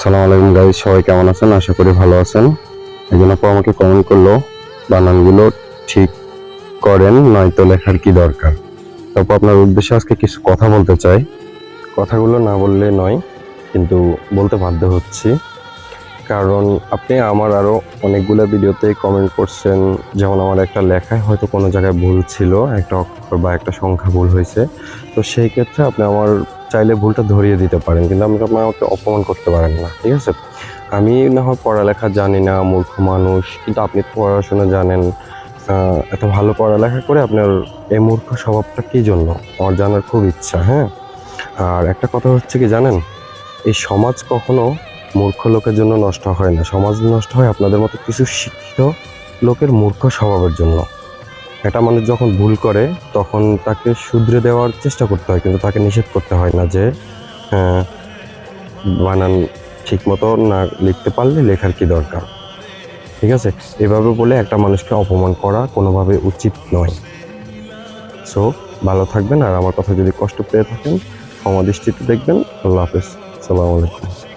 সালাম আলাইকুম গাইজ, সবাই কেমন আছেন? আশা করি ভালো আছেন। একজন আপু আমাকে কমেন্ট করল, বানানগুলো ঠিক করেন, নয়তো লেখার কি দরকার? তারপর আপনার উদ্দেশ্যে আজকে কিছু কথা বলতে চাই। কথাগুলো না বললে নয়, কিন্তু বলতে বাধ্য হচ্ছি। কারণ আপনি আমার আরও অনেকগুলো ভিডিওতে কমেন্ট করছেন, যেমন আমার একটা লেখায় হয়তো কোনো জায়গায় ভুল ছিল, একটা অক্ষর বা একটা সংখ্যা ভুল হয়েছে। তো সেই ক্ষেত্রে আপনি আমার চাইলে ভুলটা ধরিয়ে দিতে পারেন, কিন্তু আপনি আমাকে অপমান করতে পারেন না, ঠিক আছে? আমি না হয় পড়ালেখা জানি না, মূর্খ মানুষ, কিন্তু আপনি পড়াশোনা জানেন এত ভালো পড়ালেখা করে আপনার এই মূর্খ স্বভাবটা কী জন্য? আমার জানার খুব ইচ্ছা হ্যাঁ? আর একটা কথা হচ্ছে কি জানেন? এই সমাজ কখনো মূর্খ লোকের জন্য নষ্ট হয় না। সমাজ নষ্ট হয় আপনাদের মতো কিছু শিক্ষিত লোকের মূর্খ স্বভাবের জন্য। একটা মানুষ যখন ভুল করে তখন তাকে শুধরে দেওয়ার চেষ্টা করতে হয় কিন্তু তাকে নিষেধ করতে হয় না যে আহ, বানান ঠিক মতো না লিখতে পারলে লেখার কি দরকার? ঠিক আছে? এভাবে বলে একটা মানুষকে অপমান করা কোনোভাবে উচিত নয়। সো ভালো থাকবেন আর আমার কথা যদি কষ্ট পেয়ে থাকেন ক্ষমা দৃষ্টিতে দেখবেন। আল্লাহ হাফেজ। সালামু আলাইকুম।